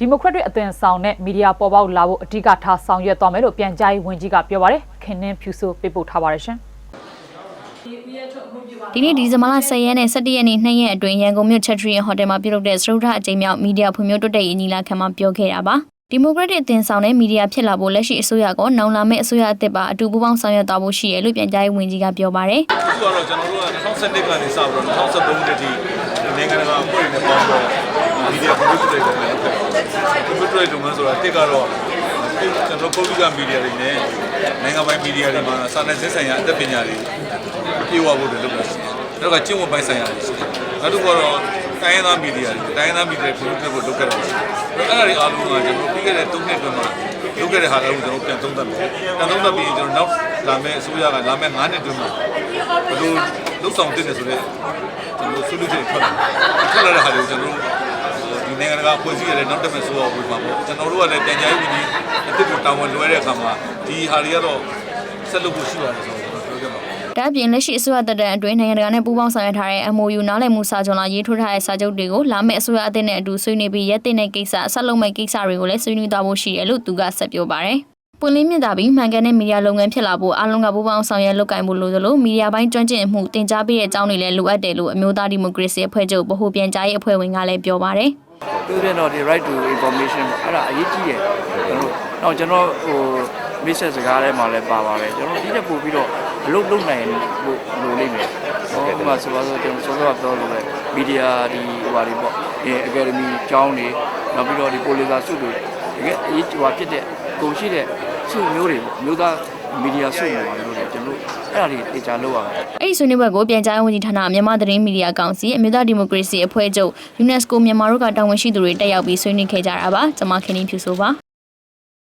ဒီမိုကရက်တစ်အသွင်ဆောင်တဲ့မီဒီယာပေါ်ပေါက်လာဖို့အဓိကထားဆောင်ရွက်သွားမယ်လို့ပြန်ကြားရေးဝန်ကြီးကပြောပါတယ်ခင်နှင်းဖြူဆိုပေးပို့ထားပါတယ်ရှင်ဒီနေ့ဒီဇင်ဘာလ10ရက်နဲ့17ရက်နေ့နှစ်ရက်အတွင်းရန်ကုန်မြို့ချက်ထရီဟိုတယ်မှာပြုလုပ်တဲ့စရုဒ္ဓအကြိမ်မြောက်မီဒီယာဖွံ့ဖြိုးတိုးတက်ရေးညီလာခံမှာပြောခဲ့တာပါဒီမိုကရက်တစ်အသင်းဆောင်တဲ့မီဒီယာဖြစ်လာဖို့လက်ရှိအစိုးရကနောင်လာမယ့်အစိုးရအသစ်ပါအတူပူးပေါင်းဆောင်ရွက်သွားဖို့ရှိရလို့ပြန်ကြားရေးဝန်ကြီးကပြောပါတယ်အခုကတော့ကျွန်တော်တို့က2017ကနေစပြီးတော့2013ခုနှစ်ထိနိုင်ငံတကာအဖွဲ့တွေနဲ့ပေါင်းတော့ မီဒီယာကွန်ပျူတာတွေနဲ့လုပ်ခဲ့ကွန်ပျူတာတွေလုပ်မှဆိုတာတစ်ကတော့ကျွန်တော်ပုဂ္ဂလိကမီဒီယာတွေနဲ့နိုင်ငံပိုင်မီဒီယာတွေမှာစာနယ်ဇင်းဆိုင်ရာအသက်ပညာတွေပြေဝဖို့တွေလုပ်လို့ရှိတယ်။နောက်ကကျင့်ဝတ်ပိုင်းဆိုင်ရာတွေရှိတယ်။နောက်တစ်ခုကတော့တိုင်းရင်းသားမီဒီယာတွေတိုင်းရင်းသားမီဒီယာတွေပြုလုပ်ဖို့လုပ်ခဲ့တာရှိတယ်။အဲ့ဒါတွေအားလုံးကကျွန်တော်ပြီးခဲ့တဲ့၃နှစ်အတွင်းမှာလုပ်ခဲ့တဲ့ဟာတွေကိုကျွန်တော်ပြန်သုံးသပ်မယ်။ပြန်သုံးသပ်ပြီးကျွန်တော်နောက်လာမယ့်အစိုးရကလာမယ့်၅နှစ်အတွင်းမှာဘယ်လိုလုပ်ဆောင်တင်တယ်ဆိုတော့ကျွန်တော်ဆွေးနွေးချက်ထွက်လာထွက်လာတဲ့ဟာတွေကိုကျွန်တော်တို့ဒီနိုင်ငံတ ကာအဖွဲ့အစည်းတွေလည်းနောက်တက်မဲ့ဆိုတော့ဝင်ပါပေါ့ကျွန်တော်တို့ကလည်းတန်ကြားရေးဝန်ကြီးအစ်စ်ကိုတာဝန်လွှဲတဲ့အခါမှာဒီဟာတွေကတော့ဆက်လုပ်ဖို့ရှိပါတယ်ဆိုတော့ကျွန်တော်ပြောခဲ့ပါဒါအပြင်လက်ရှိအစိုးရတပ်တဲ့အတွင်းနိုင်ငံတကာနဲ့ပူးပေါင်းဆောင်ရွက်ထားတဲ့ MOU နားလည်မှုစာချုပ်လာရေးထိုးထားတဲ့စာချုပ်တွေကိုလာမယ့်အစိုးရအသစ်နဲ့အတူဆွေးနွေးပြီးရက်တင်တဲ့ကိစ္စဆက်လုပ်မဲ့ကိစ္စတွေကိုလည်းဆွေးနွေးသွားဖို့ရှိတယ်လို့သူကဆက်ပြောပါတယ်။ပွင့်လင်းမြင့်တာပြီးမှန်ကန်တဲ့မီဒီယာလုပ်ငန်းဖြစ်လာဖို့အားလုံးကပူးပေါင်းဆောင်ရွက်လုပ်ကိုင်ဖို့လိုသလိုမီဒီယာပိုင်းကျွမ်းကျင်မှုတင် जा ပေးတဲ့အကြောင်းတွေလည်းလိုအပ်တယ်လို့အမျိုးသားဒီမိုကရေစီအဖွဲ့ချုပ်ဗဟိုပြန်ကြားရေးအဖွဲ့ဝင်ကလည်းပြောပါတယ်။ ပြောပြတော့ဒီ right to information အဲ့ဒါအရေးကြီးတယ်ကျွန်တော်တော့ကျွန်တော်ဟို message စကားထဲမှာလည်းပါပါတယ်ကျွန်တော်ဒီတက်ပို့ပြီးတော့အလုပ်လုပ်နိုင်ဖို့လိုလိမ့်မယ်ဟိုဥပမာဆိုပါတော့ကျွန်တော်စောစောကပြောလို့ပဲမီဒီယာဒီဟိုပါတွေပေါ့ဒီ academy ကျောင်းတွေနောက်ပြီးတော့ဒီ policer စုတွေတကယ်အရေးဟိုပါဖြစ်တဲ့ကုန်ရှိတဲ့စုမျိုးတွေပေါ့မျိုးသားမီဒီယာစုမျိုးပါလို့လည်းကျွန်တော် အဲ့ဒါတွေတေချာလုပ်ရမယ်အဲ့ဒီဆွေးနွေးပွဲကိုပြန်ကြားရေးဝန်ကြီးဌာနမြန်မာသတင်းမီဒီယာကောင်စီအမျိုးသားဒီမိုကရေစီအဖွဲ့ချုပ် UNESCO မြန်မာတို့ကတာဝန်ရှိသူတွေတက်ရောက်ပြီးဆွေးနွေးခဲ့ကြတာပါကျွန်မခင်င်းဖြူဆိုပါ